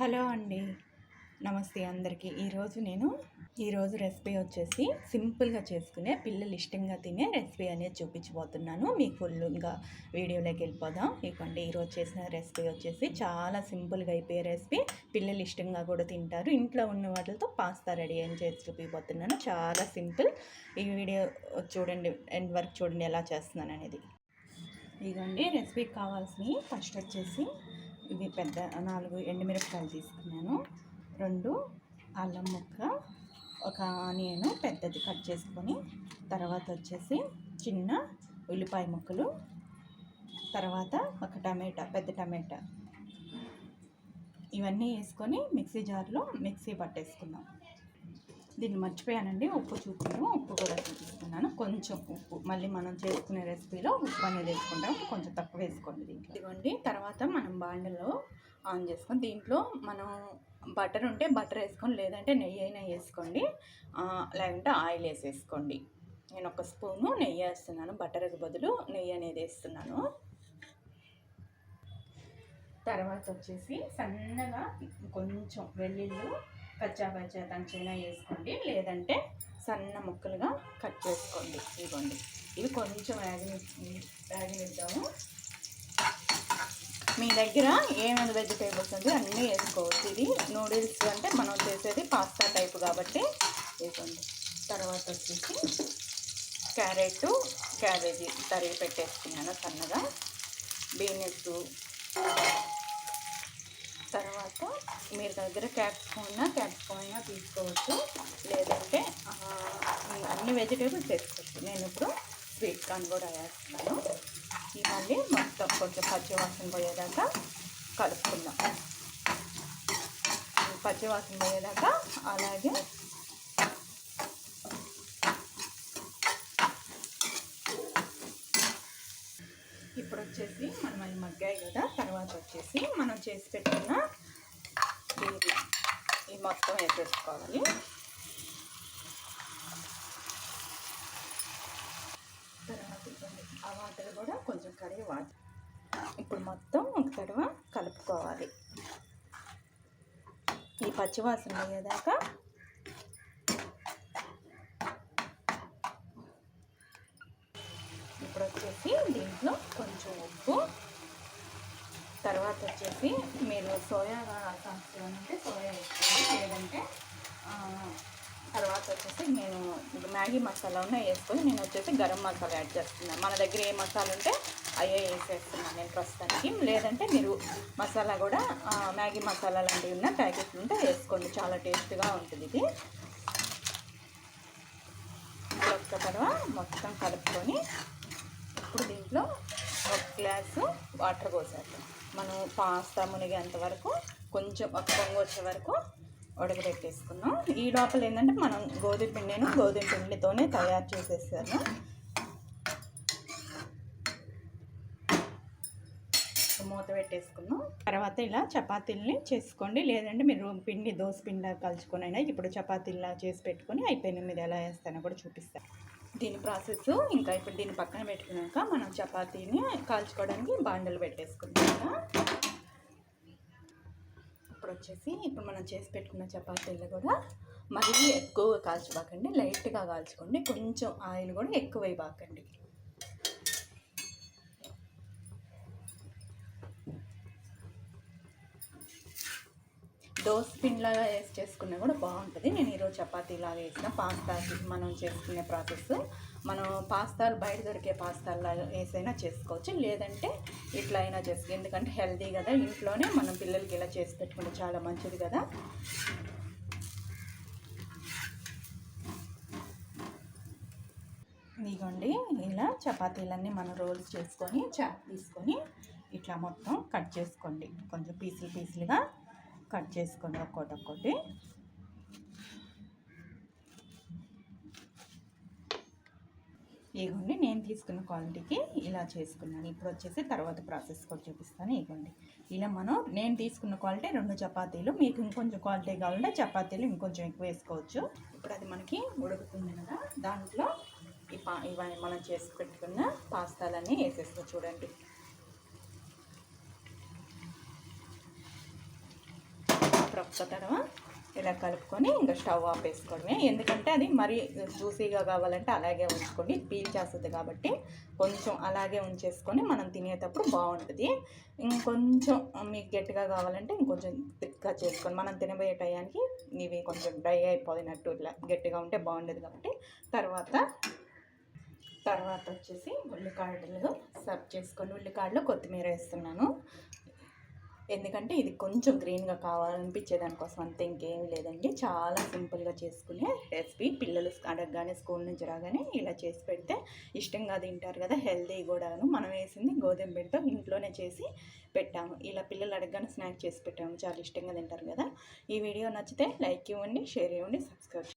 Hello అండి. నమస్తే అందరికీ. ఈరోజు నేను ఈరోజు రెసిపీ వచ్చేసి సింపుల్గా చేసుకునే పిల్లలు ఇష్టంగా తినే రెసిపీ అనేది చూపించబోతున్నాను. మీకు ఫుల్గా వీడియోలోకి వెళ్ళిపోదాం. ఇవ్వండి ఈరోజు చేసిన రెసిపీ వచ్చేసి చాలా సింపుల్గా అయిపోయే రెసిపీ. పిల్లలు ఇష్టంగా కూడా తింటారు. ఇంట్లో ఉన్న వాటితో పాస్తా రెడీ అని చేసి చూపిపోతున్నాను చాలా సింపుల్. ఈ వీడియో చూడండి ఎండ్ వరకు చూడండి ఎలా చేస్తున్నాను అనేది ఇదండి రెసిపీకి కావాల్సినవి. ఫస్ట్ వచ్చేసి ఇవి పెద్ద నాలుగు ఎండుమిరపకాయలు తీసుకున్నాను. రెండు అల్లం ముక్క ఒక ఆనియన్ పెద్దది కట్ చేసుకొని తర్వాత వచ్చేసి చిన్న ఉల్లిపాయ ముక్కలు తర్వాత ఒక టమాటా పెద్ద టమాటా. ఇవన్నీ వేసుకొని మిక్సీ జార్లో మిక్సీ పట్టేసుకుందాం. దీన్ని మర్చిపోయానండి. ఉప్పు చూపుతాను ఉప్పు కూడా చూపిస్తున్నాను కొంచెం ఉప్పు. మళ్ళీ మనం చేసుకునే రెసిపీలో ఉప్పు అనేది వేసుకుంటాం. కొంచెం తక్కువ వేసుకోండి దీంట్లో. ఇదిగోండి. తర్వాత మనం బాండలో ఆన్ చేసుకొని దీంట్లో మనం బటర్ ఉంటే బటర్ వేసుకొని లేదంటే నెయ్యి అయినా వేసుకోండి. లేదంటే ఆయిల్ వేసేసుకోండి. నేను ఒక స్పూను నెయ్యి వేస్తున్నాను. బటర్కి బదులు నెయ్యి అనేది వేస్తున్నాను. తర్వాత వచ్చేసి సన్నగా కొంచెం వెల్లుల్లి కచ్చా పచ్చా దంచైనా వేసుకోండి. లేదంటే సన్న ముక్కలుగా కట్ చేసుకోండి. ఇదిగోండి. ఇవి కొంచెం వేగని వేగనిద్దాము మీ దగ్గర ఏమైనా వెజిటేబుల్స్ ఉంది అన్నీ వేసుకోవచ్చు. ఇది నూడిల్స్ అంటే మనం చేసేది పాస్తా టైప్ కాబట్టి వేసుకోండి. తర్వాత వచ్చేసి క్యారెట్ క్యాబేజీ తరిగి పెట్టేసుకున్నాను సన్నగా. బీనెస్ తర్వాత మీరు దగ్గర క్యాప్సికమ్ ఉన్నా క్యాప్సికమ్ అయినా తీసుకోవచ్చు. లేదంటే అన్ని వెజిటేబుల్స్ వేసుకోవచ్చు నేను ఇప్పుడు స్వీట్ కార్న్ కూడా వేస్తున్నాను. ఇవన్నీ మళ్ళీ మొత్తం కొంచెం పచ్చివాసన పోయేదాకా కలుపుకుందాం. పచ్చివాసన పోయేదాకా అలాగే ఇప్పుడు వచ్చేసి మనం అవి మగ్గాయి కదా తర్వాత వచ్చేసి మనం చేసి పెట్టుకున్న దీనికి ఈ మొత్తం వేసేసుకోవాలి తర్వాత ఆ వాటర్ కూడా కొంచెం కడిగి వాటర్ ఇప్పుడు మొత్తం ఒక తడవ కలుపుకోవాలి ఈ పచ్చివాసన అయ్యేదాకా ఇప్పుడు వచ్చేసి దీంట్లో కొంచెం ఉప్పు తర్వాత వచ్చేసి మీరు సోయా సాస్ అంటే సోయా వేసుకోండి. లేదంటే తర్వాత వచ్చేసి నేను మ్యాగీ మసాలా ఉన్న వేసుకొని నేను వచ్చేసి గరం మసాలా యాడ్ చేస్తున్నాను మన దగ్గర ఏ మసాలా ఉంటే అయ్యే వేసేస్తున్నాను నేను ప్రస్తుతానికి. లేదంటే మీరు మసాలా కూడా మ్యాగీ మసాలా లాంటివి ఉన్న ప్యాకెట్లు ఉంటే వేసుకోండి. చాలా టేస్ట్గా ఉంటుంది ఇది. ఒక్క తర్వాత మొత్తం కలుపుకొని ఇప్పుడు దీంట్లో ఒక గ్లాసు వాటర్ పోసేద్దాం. మనం పాస్తా మునిగేంత వరకు కొంచెం ఒక పొంగు వచ్చే వరకు ఉడకబెట్టేసుకున్నాం. ఈ లోపల ఏంటంటే మనం గోధుమ పిండిను గోధుమ పిండితోనే తయారు చేసేసాను. మూత పెట్టేసుకున్నాం. తర్వాత ఇలా చపాతీల్ని చేసుకోండి. లేదంటే మీరు పిండి దోశ పిండి కలుచుకొని అయినా ఇప్పుడు చపాతీలా చేసి పెట్టుకొని అయిపోయిన మీద ఎలా వేస్తానో కూడా చూపిస్తాను. దీని ప్రాసెస్ ఇంకా ఇప్పుడు దీన్ని పక్కన పెట్టుకున్నాక మనం చపాతీని కాల్చుకోవడానికి బాండలు పెట్టేసుకుంటాం ఇప్పుడు వచ్చేసి ఇప్పుడు మనం చేసి పెట్టుకున్న చపాతీలు కూడా మరీ ఎక్కువగా కాల్చబాకండి. లైట్గా కాల్చుకోండి. కొంచెం ఆయిల్ కూడా ఎక్కువ వేయబాకండి దోశ పిండిలాగా వేసి చేసుకున్నా కూడా బాగుంటుంది. నేను ఈరోజు చపాతీలాగా వేసిన పాస్తా మనం చేసుకునే ప్రాసెస్. మనం పాస్తాలు బయట దొరికే పాస్తాలు వేసైనా చేసుకోవచ్చు. లేదంటే ఇట్లా అయినా చేసుకో ఎందుకంటే హెల్తీ కదా. ఇంట్లోనే మనం పిల్లలకి ఇలా చేసి పెట్టుకుంటే చాలా మంచిది కదా. ఇదిగోండి ఇలా చపాతీలన్నీ మనం రోల్స్ చేసుకొని చా తీసుకొని ఇట్లా మొత్తం కట్ చేసుకోండి. కొంచెం పీసులు పీసులుగా కట్ చేసుకోండి ఒక్కోటి ఒక్కోటి ఇగోండి నేను తీసుకున్న క్వాలిటీకి ఇలా చేసుకున్నాను. ఇప్పుడు వచ్చేసి తర్వాత ప్రాసెస్ కూడా చూపిస్తాను. ఇగోండి. ఇలా మనం నేను తీసుకున్న క్వాలిటీ రెండు చపాతీలు. మీకు ఇంకొంచెం క్వాలిటీ కావాలంటే చపాతీలు ఇంకొంచెం ఎక్కువ వేసుకోవచ్చు. ఇప్పుడు అది మనకి ఉడుకుతుంది కదా దాంట్లో ఈ పా ఇవన్నీ మనం చేసి పెట్టుకున్న పాస్తాలన్నీ వేసేసుకో చూడండి. ఒక్క తడవ ఇలా కలుపుకొని ఇంకా స్టవ్ ఆపేసుకోవడమే ఎందుకంటే అది మరీ జ్యూసీగా కావాలంటే అలాగే ఉంచుకోండి. పీల్ చేస్తుంది కాబట్టి కొంచెం అలాగే ఉంచేసుకొని మనం తినేటప్పుడు బాగుంటుంది. ఇంకొంచెం మీకు గట్టిగా కావాలంటే ఇంకొంచెం థిక్గా చేసుకొని మనం తినబోయే టయానికి ఇవి కొంచెం డ్రై అయిపోయినట్టు ఇట్లా గట్టిగా ఉంటే బాగుండేది కాబట్టి తర్వాత తర్వాత వచ్చేసి ఉల్లికాడలు సర్వ్ చేసుకొని ఉల్లికాడలు కొత్తిమీర వేస్తున్నాను. ఎందుకంటే ఇది కొంచెం గ్రీన్గా కావాలనిపించే దానికోసం అంతే ఇంకేం లేదండి. చాలా సింపుల్గా చేసుకునే రెసిపీ. పిల్లలు అడగగానే స్కూల్ నుంచి రాగానే ఇలా చేసి పెడితే ఇష్టంగా తింటారు కదా హెల్తీ కూడాను. మనం వేసింది గోధుమ పిండితో ఇంట్లోనే చేసి పెట్టాము. ఇలా పిల్లలు అడగగానే స్నాక్ చేసి పెట్టాము. చాలా ఇష్టంగా తింటారు కదా. ఈ వీడియో నచ్చితే లైక్ ఇవ్వండి షేర్ ఇవ్వండి సబ్స్క్రైబ్